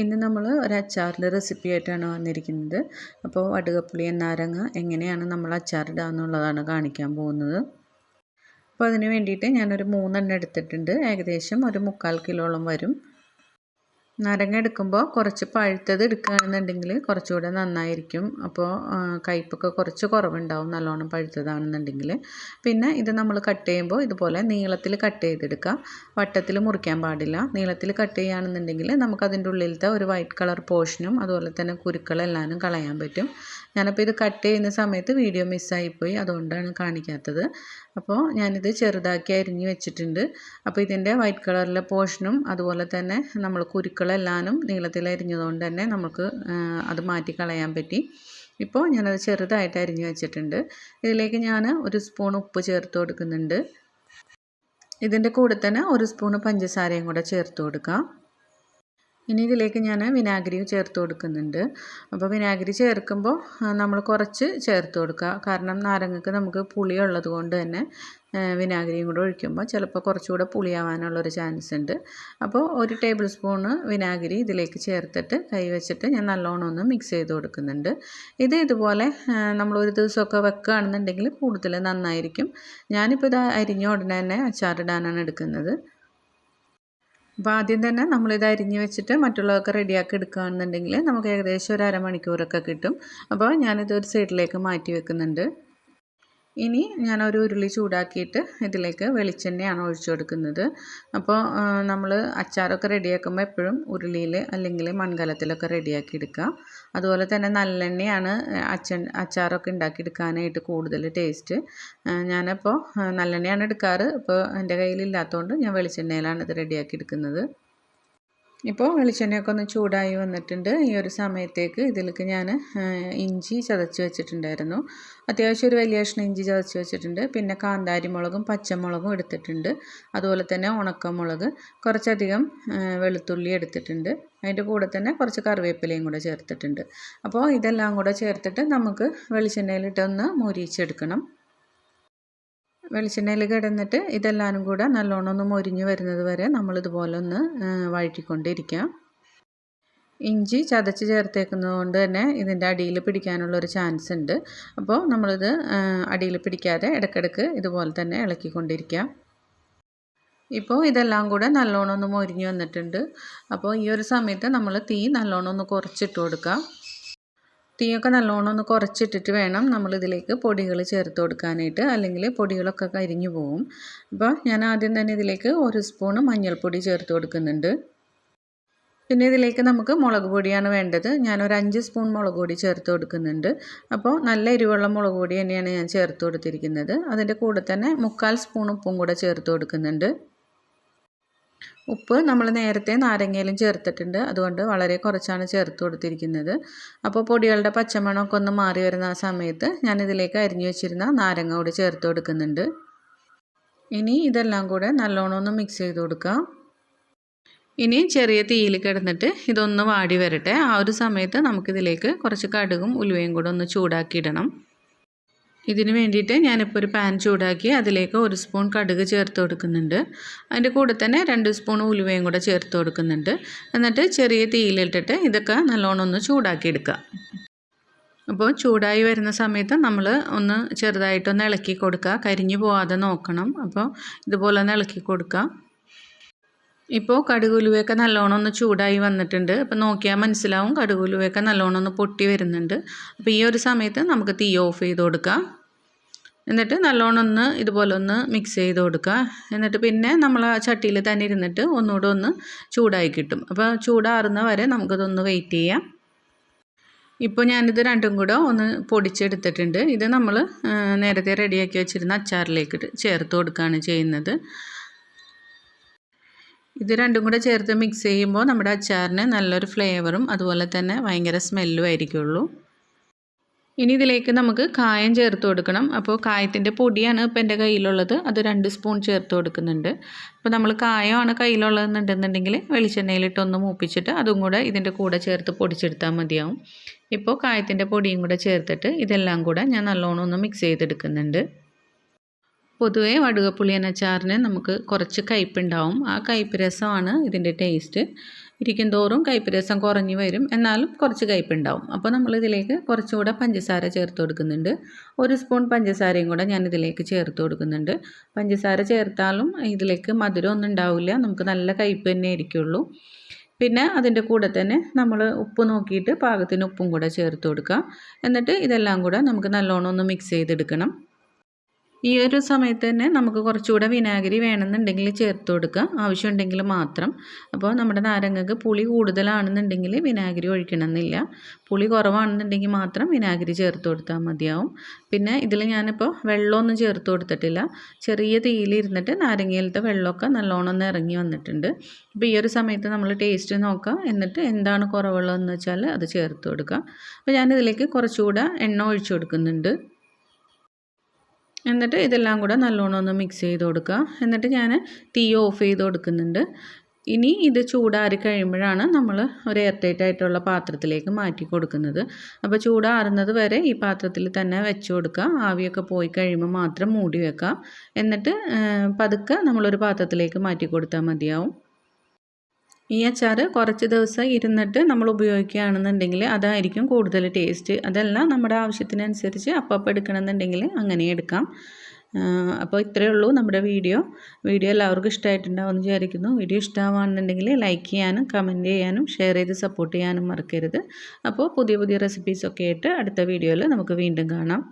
ഇന്ന് നമ്മൾ ഒരു അച്ചാറിന്റെ റെസിപ്പി ആയിട്ടാണ് വന്നിരിക്കുന്നത്. അപ്പോൾ വടുകപ്പുളി നാരങ്ങ എങ്ങനെയാണ് നമ്മൾ അച്ചാറിടുക എന്നുള്ളതാണ് കാണിക്കാൻ പോകുന്നത്. അപ്പോൾ അതിന് വേണ്ടിയിട്ട് ഞാനൊരു മൂന്നെണ്ണം എടുത്തിട്ടുണ്ട്. ഏകദേശം ഒരു മുക്കാൽ കിലോളം വരും. നാരങ്ങ എടുക്കുമ്പോൾ കുറച്ച് പഴുത്തത് എടുക്കുകയാണെന്നുണ്ടെങ്കിൽ കുറച്ചുകൂടെ നന്നായിരിക്കും. അപ്പോൾ കയ്പ്പൊക്കെ കുറച്ച് കുറവുണ്ടാവും നല്ലോണം പഴുത്തതാണെന്നുണ്ടെങ്കിൽ. പിന്നെ ഇത് നമ്മൾ കട്ട് ചെയ്യുമ്പോൾ ഇതുപോലെ നീളത്തിൽ കട്ട് ചെയ്തെടുക്കുക വട്ടത്തിൽ മുറിക്കാൻ പാടില്ല. നീളത്തിൽ കട്ട് ചെയ്യുകയാണെന്നുണ്ടെങ്കിൽ നമുക്കതിന്റെ ഉള്ളിലത്തെ ഒരു വൈറ്റ് കളർ പോർഷനും അതുപോലെ തന്നെ കുരുക്കളെല്ലാനും കളയാൻ പറ്റും. ഞാനപ്പോൾ ഇത് കട്ട് ചെയ്യുന്ന സമയത്ത് വീഡിയോ മിസ്സായിപ്പോയി അതുകൊണ്ടാണ് കാണിക്കാത്തത്. അപ്പോൾ ഞാനിത് ചെറുതാക്കി അരിഞ്ഞ് വെച്ചിട്ടുണ്ട്. അപ്പോൾ ഇതിന്റെ വൈറ്റ് കളറിലെ പോർഷനും അതുപോലെ തന്നെ നമ്മൾ കുരുക്കളെല്ലാനും നീളത്തിൽ അരിഞ്ഞതുകൊണ്ട് തന്നെ നമുക്ക് അത് മാറ്റി കളയാൻ പറ്റി. ഇപ്പോൾ ഞാനത് ചെറുതായിട്ട് അരിഞ്ഞ് വെച്ചിട്ടുണ്ട്. ഇതിലേക്ക് ഞാൻ ഒരു സ്പൂൺ ഉപ്പ് ചേർത്ത് കൊടുക്കുന്നുണ്ട്. ഇതിന്റെ കൂടെ തന്നെ ഒരു സ്പൂൺ പഞ്ചസാരയും കൂടെ ചേർത്ത് കൊടുക്കാം. ഇനി ഇതിലേക്ക് ഞാൻ വിനാഗിരി ചേർത്ത് കൊടുക്കുന്നുണ്ട്. അപ്പോൾ വിനാഗിരി ചേർക്കുമ്പോൾ നമ്മൾ കുറച്ച് ചേർത്ത് കൊടുക്കുക. കാരണം നാരങ്ങക്ക് നമുക്ക് പുളി ഉള്ളത് കൊണ്ട് തന്നെ വിനാഗിരിയും കൂടെ ഒഴിക്കുമ്പോൾ ചിലപ്പോൾ കുറച്ചുകൂടെ പുളിയാവാനുള്ളൊരു ചാൻസ് ഉണ്ട്. അപ്പോൾ ഒരു ടേബിൾ സ്പൂണ് വിനാഗിരി ഇതിലേക്ക് ചേർത്തിട്ട് കൈ വെച്ചിട്ട് ഞാൻ നല്ലോണം ഒന്ന് മിക്സ് ചെയ്ത് കൊടുക്കുന്നുണ്ട്. ഇത് ഇതുപോലെ നമ്മൾ ഒരു ദിവസമൊക്കെ വെക്കുകയാണെന്നുണ്ടെങ്കിൽ കൂടുതൽ നന്നായിരിക്കും. ഞാനിപ്പോൾ ഇത് അരിഞ്ഞ ഉടനെ തന്നെ അച്ചാറിടാനാണ് എടുക്കുന്നത്. അപ്പോൾ ആദ്യം തന്നെ നമ്മളിത് അരിഞ്ഞ് വെച്ചിട്ട് മറ്റുള്ളവർക്ക് റെഡിയാക്കി എടുക്കുകയാണെന്നുണ്ടെങ്കിൽ നമുക്ക് ഏകദേശം ഒരു അരമണിക്കൂറൊക്കെ കിട്ടും. അപ്പോൾ ഞാനിത് ഒരു സൈഡിലേക്ക് മാറ്റി വെക്കുന്നുണ്ട്. ഇനി ഞാനൊരു ഉരുളി ചൂടാക്കിയിട്ട് ഇതിലേക്ക് വെളിച്ചെണ്ണയാണ് ഒഴിച്ചു കൊടുക്കുന്നത്. അപ്പോൾ നമ്മൾ അച്ചാറൊക്കെ റെഡിയാക്കുമ്പോൾ എപ്പോഴും ഉരുളിയിൽ അല്ലെങ്കിൽ മൺകലത്തിലൊക്കെ റെഡിയാക്കി എടുക്കുക. അതുപോലെ തന്നെ നല്ലെണ്ണയാണ് അച്ഛൻ അച്ചാറൊക്കെ ഉണ്ടാക്കിയെടുക്കാനായിട്ട് കൂടുതൽ ടേസ്റ്റ്. ഞാനപ്പോൾ നല്ലെണ്ണയാണ് എടുക്കാറ്. ഇപ്പോൾ എന്റെ കയ്യിലില്ലാത്തതുകൊണ്ട് ഞാൻ വെളിച്ചെണ്ണയിലാണ് ഇത് റെഡിയാക്കി എടുക്കുന്നത്. ഇപ്പോൾ വെളിച്ചെണ്ണയൊക്കെ ഒന്ന് ചൂടായി വന്നിട്ടുണ്ട്. ഈ ഒരു സമയത്തേക്ക് ഇതിലേക്ക് ഞാൻ ഇഞ്ചി ചതച്ച് വെച്ചിട്ടുണ്ടായിരുന്നു. അത്യാവശ്യം ഒരു വലിയ കഷ്ണം ഇഞ്ചി ചതച്ച് വെച്ചിട്ടുണ്ട്. പിന്നെ കാന്താരി മുളകും പച്ചമുളകും എടുത്തിട്ടുണ്ട്. അതുപോലെ തന്നെ ഉണക്കമുളക് കുറച്ചധികം വെളുത്തുള്ളി എടുത്തിട്ടുണ്ട്. അതിന്റെ കൂടെ തന്നെ കുറച്ച് കറിവേപ്പിലയും കൂടെ ചേർത്തിട്ടുണ്ട്. അപ്പോൾ ഇതെല്ലാം കൂടെ ചേർത്തിട്ട് നമുക്ക് വെളിച്ചെണ്ണയിലിട്ടൊന്ന് മുരിച്ചെടുക്കണം വെളിച്ചെണ്ണയിൽ കിടന്നിട്ട് ഇതെല്ലാനും കൂടെ നല്ലോണം ഒന്ന് മൊരിഞ്ഞ് വരുന്നത് വരെ നമ്മളിതുപോലെ ഒന്ന് വഴറ്റിക്കൊണ്ടിരിക്കാം. ഇഞ്ചി ചതച്ച് ചേർത്തേക്കുന്നത് കൊണ്ട് തന്നെ ഇതിന്റെ അടിയിൽ പിടിക്കാനുള്ളൊരു ചാൻസ് ഉണ്ട്. അപ്പോൾ നമ്മളിത് അടിയിൽ പിടിക്കാതെ ഇടയ്ക്കിടയ്ക്ക് ഇതുപോലെ തന്നെ ഇളക്കിക്കൊണ്ടിരിക്കാം. ഇപ്പോൾ ഇതെല്ലാം കൂടെ നല്ലോണം ഒന്ന് മൊരിഞ്ഞ് വന്നിട്ടുണ്ട്. അപ്പോൾ ഈ ഒരു സമയത്ത് നമ്മൾ തീ നല്ലോണം ഒന്ന് കുറച്ചിട്ട് കൊടുക്കാം. തീയൊക്കെ നല്ലോണം ഒന്ന് കുറച്ചിട്ടിട്ട് വേണം നമ്മളിതിലേക്ക് പൊടികൾ ചേർത്ത് കൊടുക്കാനായിട്ട്. അല്ലെങ്കിൽ പൊടികളൊക്കെ കരിഞ്ഞു പോകും അപ്പോൾ ഞാൻ ആദ്യം തന്നെ ഇതിലേക്ക് ഒരു സ്പൂണ് മഞ്ഞൾപ്പൊടി ചേർത്ത് കൊടുക്കുന്നുണ്ട്. പിന്നെ ഇതിലേക്ക് നമുക്ക് മുളക് പൊടിയാണ് വേണ്ടത്. ഞാനൊരു അഞ്ച് സ്പൂൺ മുളക് പൊടി ചേർത്ത് കൊടുക്കുന്നുണ്ട്. അപ്പോൾ നല്ല എരിവുള്ള മുളക് പൊടി തന്നെയാണ് ഞാൻ ചേർത്ത് കൊടുത്തിരിക്കുന്നത്. അതിന്റെ കൂടെ തന്നെ മുക്കാൽ സ്പൂൺ ഉപ്പും കൂടെ ചേർത്ത് കൊടുക്കുന്നുണ്ട്. ഉപ്പ് നമ്മൾ നേരത്തെ നാരങ്ങയിലും ചേർത്തിട്ടുണ്ട്. അതുകൊണ്ട് വളരെ കുറച്ചാണ് ചേർത്ത് കൊടുത്തിരിക്കുന്നത്. അപ്പോൾ പൊടികളുടെ പച്ചമണമൊക്കെ ഒന്ന് മാറി വരുന്ന ആ സമയത്ത് ഞാനിതിലേക്ക് അരിഞ്ഞു വെച്ചിരുന്ന നാരങ്ങ കൂടി ചേർത്ത് കൊടുക്കുന്നുണ്ട്. ഇനി ഇതെല്ലാം കൂടെ നല്ലോണം ഒന്ന് മിക്സ് ചെയ്ത് കൊടുക്കാം. ഇനി ചെറിയ തീയിൽ കിടന്നിട്ട് ഇതൊന്ന് വാടി വരട്ടെ. ആ ഒരു സമയത്ത് നമുക്കിതിലേക്ക് കുറച്ച് കടുകും ഉലുവയും കൂടെ ഒന്ന് ചൂടാക്കിയിടണം. ഇതിന് വേണ്ടിയിട്ട് ഞാനിപ്പോൾ ഒരു പാൻ ചൂടാക്കി അതിലേക്ക് ഒരു സ്പൂൺ കടുക് ചേർത്ത് കൊടുക്കുന്നുണ്ട്. അതിന്റെ കൂടെ തന്നെ രണ്ട് സ്പൂൺ ഉലുവയും കൂടെ ചേർത്ത് കൊടുക്കുന്നുണ്ട്. എന്നിട്ട് ചെറിയ തീയിലിട്ടിട്ട് ഇതൊക്കെ നല്ലോണം ഒന്ന് ചൂടാക്കി എടുക്കുക. അപ്പോൾ ചൂടായി വരുന്ന സമയത്ത് നമ്മൾ ഒന്ന് ചെറുതായിട്ടൊന്ന് ഇളക്കി കൊടുക്കുക. കരിഞ്ഞു പോവാതെ നോക്കണം. അപ്പോൾ ഇതുപോലെ ഒന്ന് ഇളക്കി കൊടുക്കുക. ഇപ്പോൾ കടുകുലുവയൊക്കെ നല്ലോണം ഒന്ന് ചൂടായി വന്നിട്ടുണ്ട്. അപ്പോൾ നോക്കിയാൽ മനസ്സിലാവും കടുകുലുവയൊക്കെ നല്ലോണം ഒന്ന് പൊട്ടി വരുന്നുണ്ട്. അപ്പോൾ ഈ ഒരു സമയത്ത് നമുക്ക് തീ ഓഫ് ചെയ്ത് കൊടുക്കാം. എന്നിട്ട് നല്ലോണം ഒന്ന് ഇതുപോലെ ഒന്ന് മിക്സ് ചെയ്ത് കൊടുക്കുക എന്നിട്ട് പിന്നെ നമ്മൾ ആ ചട്ടിയിൽ തന്നെ ഇരുന്നിട്ട് ഒന്നുകൂടെ ഒന്ന് ചൂടായി കിട്ടും. അപ്പോൾ ചൂടാറുന്ന വരെ നമുക്കതൊന്ന് വെയിറ്റ് ചെയ്യാം. ഇപ്പോൾ ഞാനിത് രണ്ടും കൂടെ ഒന്ന് പൊടിച്ചെടുത്തിട്ടുണ്ട്. ഇത് നമ്മൾ നേരത്തെ റെഡിയാക്കി വെച്ചിരുന്ന അച്ചാറിലേക്ക് ചേർത്ത് കൊടുക്കുകയാണ് ചെയ്യുന്നത്. ഇത് രണ്ടും കൂടെ ചേർത്ത് മിക്സ് ചെയ്യുമ്പോൾ നമ്മുടെ അച്ചാറിന് നല്ലൊരു ഫ്ലേവറും അതുപോലെ തന്നെ ഭയങ്കര സ്മെല്ലും ആയിരിക്കുള്ളൂ. ഇനി ഇതിലേക്ക് നമുക്ക് കായം ചേർത്ത് കൊടുക്കണം. അപ്പോൾ കായത്തിന്റെ പൊടിയാണ് ഇപ്പോൾ എന്റെ കയ്യിലുള്ളത്. അത് രണ്ട് സ്പൂൺ ചേർത്ത് കൊടുക്കുന്നുണ്ട്. അപ്പോൾ നമ്മൾ കായമാണ് കയ്യിലുള്ളതെന്നുണ്ടെന്നുണ്ടെങ്കിൽ വെളിച്ചെണ്ണയിലിട്ടൊന്ന് മൂപ്പിച്ചിട്ട് അതും കൂടെ ഇതിന്റെ കൂടെ ചേർത്ത് പൊടിച്ചെടുത്താൽ മതിയാവും. ഇപ്പോൾ കായത്തിന്റെ പൊടിയും കൂടെ ചേർത്തിട്ട് ഇതെല്ലാം കൂടെ ഞാൻ നല്ലോണം ഒന്ന് മിക്സ് ചെയ്തെടുക്കുന്നുണ്ട്. പൊതുവേ വടുകപ്പുളിയൻ അച്ചാറിന് നമുക്ക് കുറച്ച് കയ്പ്പുണ്ടാവും. ആ കയ്പ്പ് രസമാണ് ഇതിന്റെ ടേസ്റ്റ് ഇരിക്കും തോറും കയ്പ്പ് രസം കുറഞ്ഞു വരും. എന്നാലും കുറച്ച് കയ്പ്പുണ്ടാവും. അപ്പോൾ നമ്മൾ ഇതിലേക്ക് കുറച്ചുകൂടെ പഞ്ചസാര ചേർത്ത് കൊടുക്കുന്നുണ്ട്. ഒരു സ്പൂൺ പഞ്ചസാരയും കൂടെ ഞാൻ ഇതിലേക്ക് ചേർത്ത് കൊടുക്കുന്നുണ്ട്. പഞ്ചസാര ചേർത്താലും ഇതിലേക്ക് മധുരം ഒന്നും ഉണ്ടാവില്ല. നമുക്ക് നല്ല കയ്പ്പ് തന്നെ ആയിരിക്കുള്ളൂ. പിന്നെ അതിന്റെ കൂടെ തന്നെ നമ്മൾ ഉപ്പ് നോക്കിയിട്ട് പാകത്തിന് ഉപ്പും കൂടെ ചേർത്ത് കൊടുക്കുക എന്നിട്ട് ഇതെല്ലാം കൂടെ നമുക്ക് നല്ലോണം ഒന്ന് മിക്സ് ചെയ്തെടുക്കണം. ഈ ഒരു സമയത്ത് തന്നെ നമുക്ക് കുറച്ചുകൂടെ വിനാഗിരി വേണമെന്നുണ്ടെങ്കിൽ ചേർത്ത് കൊടുക്കുക ആവശ്യമുണ്ടെങ്കിൽ മാത്രം. അപ്പോൾ നമ്മുടെ നാരങ്ങക്ക് പുളി കൂടുതലാണെന്നുണ്ടെങ്കിൽ വിനാഗിരി ഒഴിക്കണമെന്നില്ല. പുളി കുറവാണെന്നുണ്ടെങ്കിൽ മാത്രം വിനാഗിരി ചേർത്ത് കൊടുത്താൽ മതിയാവും. പിന്നെ ഇതിൽ ഞാനിപ്പോൾ വെള്ളമൊന്നും ചേർത്ത് കൊടുത്തിട്ടില്ല. ചെറിയ തീയിലിരുന്നിട്ട് നാരങ്ങയിലത്തെ വെള്ളമൊക്കെ നല്ലോണം ഒന്ന് ഇറങ്ങി വന്നിട്ടുണ്ട്. അപ്പോൾ ഈ ഒരു സമയത്ത് നമ്മൾ ടേസ്റ്റ് നോക്കുക എന്നിട്ട് എന്താണ് കുറവുള്ളതെന്ന് വെച്ചാൽ അത് ചേർത്ത് കൊടുക്കുക അപ്പോൾ ഞാനിതിലേക്ക് കുറച്ചുകൂടെ എണ്ണ ഒഴിച്ചു കൊടുക്കുന്നുണ്ട്. എന്നിട്ട് ഇതെല്ലാം കൂടെ നല്ലോണം ഒന്ന് മിക്സ് ചെയ്ത് കൊടുക്കുക. എന്നിട്ട് ഞാൻ തീ ഓഫ് ചെയ്ത് കൊടുക്കുന്നുണ്ട്. ഇനി ഇത് ചൂടാറി കഴിയുമ്പോഴാണ് നമ്മൾ ഒരു എയർ ടൈറ്റ് ആയിട്ടുള്ള പാത്രത്തിലേക്ക് മാറ്റി കൊടുക്കുന്നത്. അപ്പോൾ ചൂടാറുന്നത് വരെ ഈ പാത്രത്തിൽ തന്നെ വെച്ച് കൊടുക്കുക. ആവിയൊക്കെ പോയി കഴിയുമ്പോൾ മാത്രം മൂടി വെക്കുക. എന്നിട്ട് പതുക്കെ നമ്മളൊരു പാത്രത്തിലേക്ക് മാറ്റി കൊടുത്താൽ മതിയാവും. ഈ അച്ചാർ കുറച്ച് ദിവസം ഇരുന്നിട്ട് നമ്മൾ ഉപയോഗിക്കുകയാണെന്നുണ്ടെങ്കിൽ അതായിരിക്കും കൂടുതൽ ടേസ്റ്റ്. അതല്ല നമ്മുടെ ആവശ്യത്തിനനുസരിച്ച് അപ്പം എടുക്കണമെന്നുണ്ടെങ്കിൽ അങ്ങനെ എടുക്കാം. അപ്പോൾ ഇത്രയേ ഉള്ളൂ നമ്മുടെ വീഡിയോ. വീഡിയോ എല്ലാവർക്കും ഇഷ്ടമായിട്ടുണ്ടാവുമെന്ന് വിചാരിക്കുന്നു. വീഡിയോ ഇഷ്ടമാണെന്നുണ്ടെങ്കിൽ ലൈക്ക് ചെയ്യാനും കമന്റ് ചെയ്യാനും ഷെയർ ചെയ്ത് സപ്പോർട്ട് ചെയ്യാനും മറക്കരുത്. അപ്പോൾ പുതിയ പുതിയ റെസിപ്പീസൊക്കെ ആയിട്ട് അടുത്ത വീഡിയോയിൽ നമുക്ക് വീണ്ടും കാണാം.